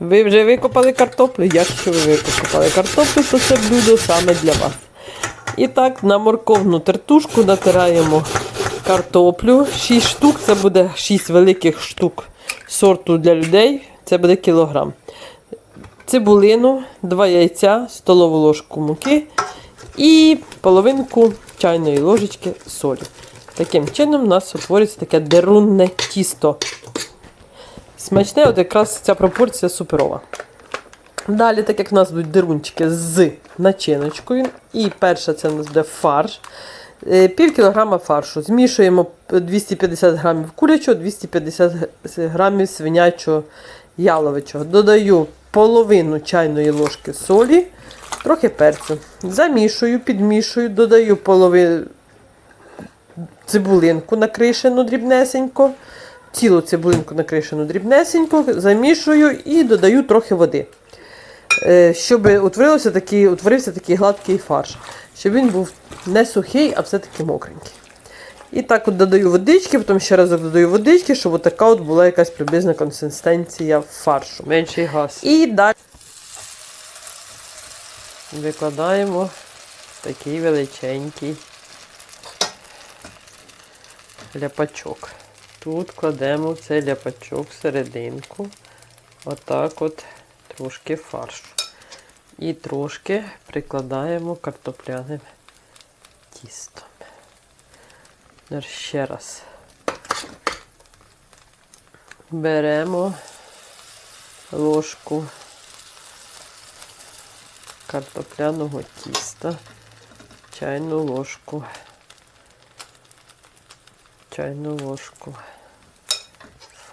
Ви вже викопали картоплю? Якщо ви викопали картоплю, то це блюдо саме для вас. І так, на морковну тертушку натираємо картоплю. 6 штук, це буде 6 великих штук сорту для людей. Це буде кілограм. Цибулину, 2 яйця, столову ложку муки і половинку чайної ложечки солі. Таким чином у нас утворюється таке дерунне тісто. Смачне, от якраз ця пропорція суперова. Далі, так як в нас будуть дирунчики з начиночкою. І перше це у нас буде фарш. Е, Пів кілограма фаршу. Змішуємо 250 грамів курячого, 250 грамів свинячого яловичого. Додаю половину чайної ложки солі, трохи перцю. Замішую, підмішую, додаю половину цибулинку накришену дрібнесенько. Цілу цибулинку накришену дрібнесенько, замішую і додаю трохи води. Е, Щоб утворився такий, утворився такий гладкий фарш. Щоб він був не сухий, а все-таки мокренький. І так от додаю водички, потім ще разок додаю водички, щоб така от була якась приблизна консистенція фаршу. Менший газ. І далі викладаємо такий величенький ляпачок. Тут кладемо цей ляпачок всерединку. Отак от трошки фаршу. І трошки прикладаємо картопляним тістом. Ще раз. Беремо ложку картопляного тіста, чайну ложку, чайну ложку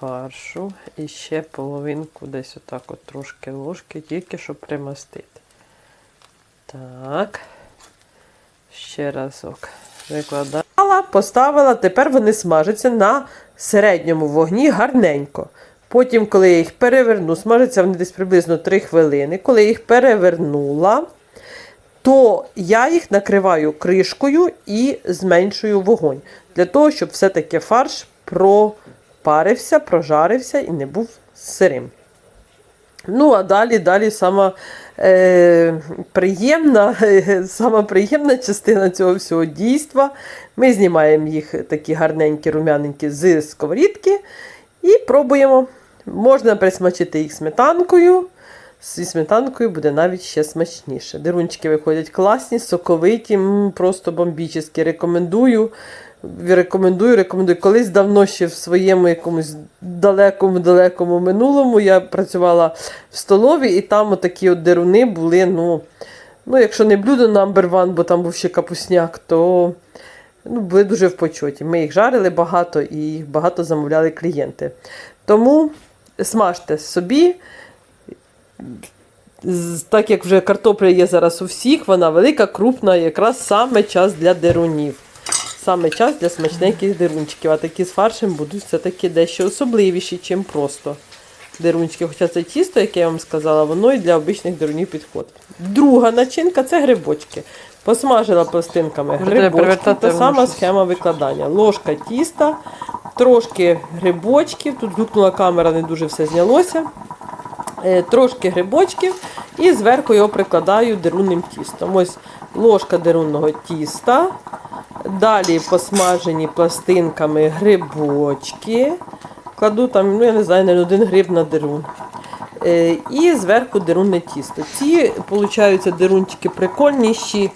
фаршу і ще половинку десь отак от трошки ложки, тільки щоб примастити. Так, ще разок викладаю. Поставила, тепер вони смажаться на середньому вогні гарненько. Потім, коли я їх переверну, смажаться вони десь приблизно 3 хвилини. Коли я їх перевернула, то я їх накриваю кришкою і зменшую вогонь. Для того, щоб все-таки фарш пропарився, прожарився і не був сирим. Ну, а далі, далі сама е, приємна, е, сама приємна частина цього всього дійства. Ми знімаємо їх такі гарненькі, рум'яненькі з сковорідки і пробуємо. Можна присмачити їх сметанкою. Зі сметанкою буде навіть ще смачніше. Дирунчики виходять класні, соковиті, просто бомбічні. Рекомендую. Рекомендую, рекомендую. Колись давно ще в своєму якомусь далекому-далекому минулому я працювала в столові, і там отакі от деруни були, ну, ну якщо не блюдо number one, бо там був ще капусняк, то ну, були дуже в почоті. Ми їх жарили багато і їх багато замовляли клієнти. Тому смажте собі. Так як вже картопля є зараз у всіх, вона велика, крупна, якраз саме час для дерунів. Саме час для смачненьких дерунчиків. А такі з фаршем будуть все-таки дещо особливіші, чим просто дерунчики. Хоча це тісто, яке я вам сказала, воно і для обичних дерунів підходить. Друга начинка це грибочки. Посмажила пластинками грибочки. Та сама схема викладання. Ложка тіста, трошки грибочків. Тут гукнула камера, не дуже все знялося. Е, Трошки грибочків і зверху його прикладаю дерунним тістом. Ось ложка дерунного тіста. Далі посмажені пластинками грибочки. Кладу там, ну я не знаю, навіть один гриб на дерун. Е, І зверху дерунне тісто. Ці, виходить, дерунчики прикольніші.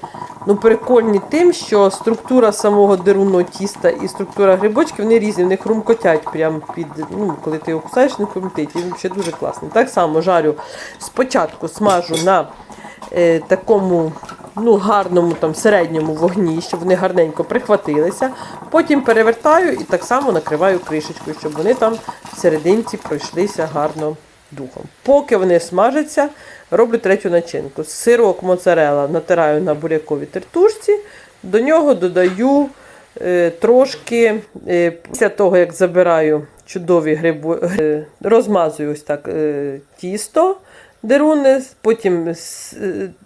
Ну, прикольні тим, що структура самого дерунного тіста і структура грибочків вони різні, вони хрумкотять прямо під, ну, коли ти його кусаєш, не хрумкотить. Він ще дуже класний. Так само жарю спочатку смажу на е, такому ну, гарному там, середньому вогні, щоб вони гарненько прихватилися. Потім перевертаю і так само накриваю кришечкою, щоб вони там всерединці пройшлися гарно духом. Поки вони смажаться, роблю третю начинку. Сирок моцарела натираю на буряковій тертушці, до нього додаю е, трошки, е, після того, як забираю чудові гриби, е, розмазую ось так е, тісто деруни, потім е,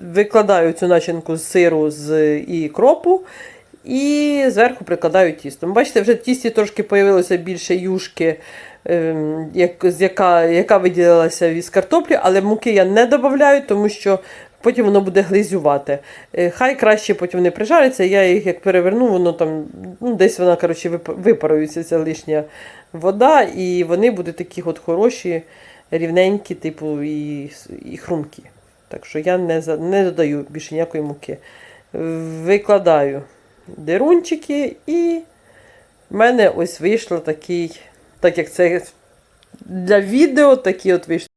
викладаю цю начинку з сиру з, і кропу. І зверху прикладаю тісто. Бачите, вже в тісті трошки появилося більше юшки, ем, як, яка, яка виділилася із картоплі, але муки я не додаю, тому що потім воно буде глизювати. Е, Хай краще потім не прижариться, я їх як переверну, воно там ну, десь вона коротше, випарується ця лишня вода, і вони будуть такі от хороші, рівненькі, типу, і, і хрумкі. Так що я не, не додаю більше ніякої муки. Викладаю дерунчики і в мене ось вийшло такий, так як це для відео, такі от вийшли.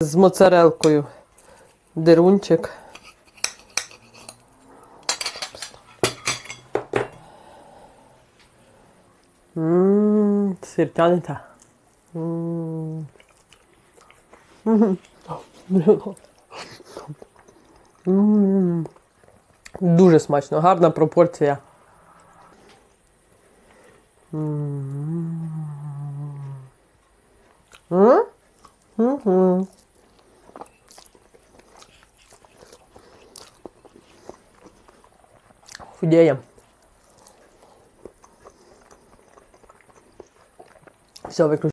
З моцарелкою дерунчик. Ммм, сир Дуже смачно, гарна пропорція. Худеем. Все, выключи.